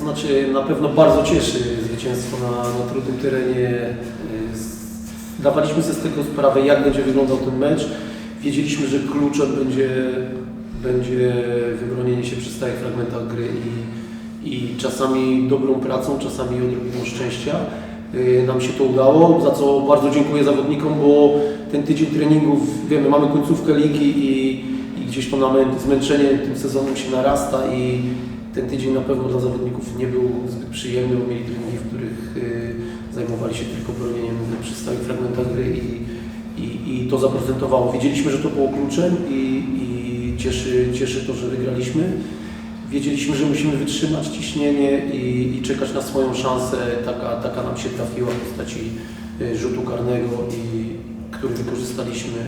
znaczy na pewno bardzo cieszy zwycięstwo na, na trudnym terenie. Y, Zdawaliśmy sobie z tego sprawę, jak będzie wyglądał ten mecz. Wiedzieliśmy, że kluczem będzie, będzie wybronienie się przy stałych fragmentach gry i, i czasami dobrą pracą, czasami odrobiną szczęścia. Y, Nam się to udało, za co bardzo dziękuję zawodnikom, bo ten tydzień treningów, wiemy, mamy końcówkę ligi i, i gdzieś to zmęczenie tym sezonem się narasta i ten tydzień na pewno dla zawodników nie był zbyt przyjemny, bo mieli treningi, w których y, zajmowali się tylko bronieniem przy stałych fragmentach gry i, i, i to zaprezentowało. Wiedzieliśmy, że to było kluczem i, i cieszy, cieszy to, że wygraliśmy. Wiedzieliśmy, że musimy wytrzymać ciśnienie i, i czekać na swoją szansę. Taka, taka nam się trafiła w postaci y, rzutu karnego, i, który wykorzystaliśmy.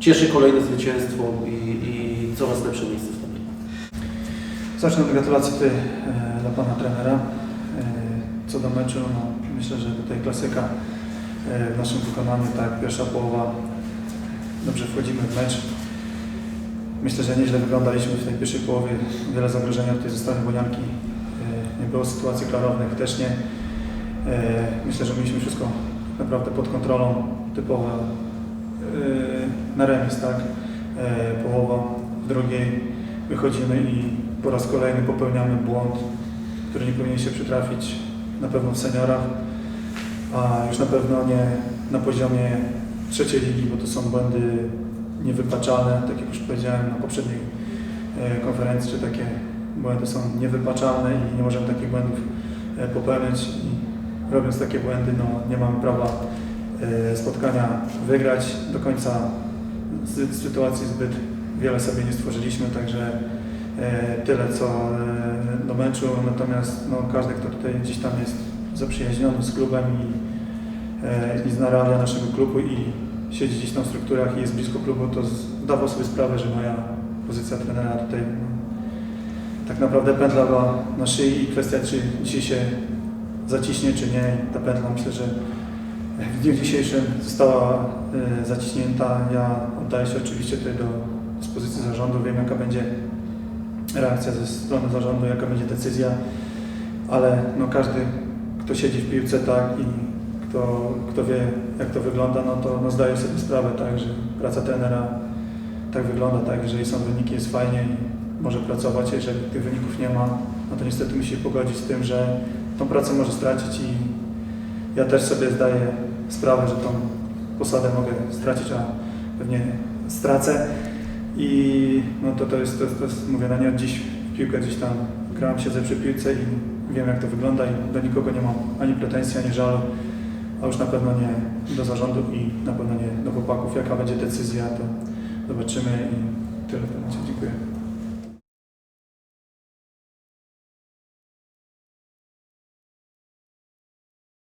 Cieszy kolejne zwycięstwo i, i coraz lepsze miejsce w tabeli. Zacznę od gratulacji tutaj e, dla Pana trenera. E, co do meczu, no, myślę, że tutaj klasyka e, w naszym wykonaniu, tak, pierwsza połowa, dobrze wchodzimy w mecz. Myślę, że nieźle wyglądaliśmy w tej pierwszej połowie, wiele zagrożenia tutaj ze strony Bonianki, nie było sytuacji klarownych, też nie. Myślę, że mieliśmy wszystko naprawdę pod kontrolą, typowo e, na remis, tak, połowa, w drugiej wychodzimy i po raz kolejny popełniamy błąd, który nie powinien się przytrafić na pewno w seniorach, a już na pewno nie na poziomie trzeciej ligi, bo to są błędy niewybaczalne, tak jak już powiedziałem na poprzedniej e, konferencji, że takie błędy są niewybaczalne i nie możemy takich błędów e, popełniać i robiąc takie błędy, no, nie mamy prawa e, spotkania wygrać. Do końca z sytuacji zbyt wiele sobie nie stworzyliśmy, także tyle co e, do meczu. Natomiast no, każdy, kto tutaj gdzieś tam jest zaprzyjaźniony z klubem i, e, i zna realia naszego klubu i siedzi gdzieś tam w strukturach i jest blisko klubu, to zdawał sobie sprawę, że moja pozycja trenera tutaj no, tak naprawdę pętla była na szyi i kwestia, czy dzisiaj się zaciśnie, czy nie. Ta pętla myślę, że w dniu dzisiejszym została e, zaciśnięta. Ja oddaję się oczywiście tutaj do dyspozycji zarządu. Wiem, jaka będzie reakcja ze strony zarządu, jaka będzie decyzja, ale no, każdy, kto siedzi w piłce tak i kto, kto wie, jak to wygląda, no to no, zdaje sobie sprawę, tak, że praca trenera tak wygląda, tak, jeżeli są wyniki, jest fajnie i może pracować, jeżeli tych wyników nie ma, no to niestety musi się pogodzić z tym, że tą pracę może stracić i ja też sobie zdaję sprawę, że tą posadę mogę stracić, a pewnie stracę. I no to, to, jest, to, to jest, mówię, no nie od dziś w piłkę gdzieś tam grałem, siedzę przy piłce i wiem jak to wygląda i do nikogo nie mam ani pretensji, ani żalu, a już na pewno nie do zarządu i na pewno nie do chłopaków. Jaka będzie decyzja, to zobaczymy i tyle w. Dziękuję.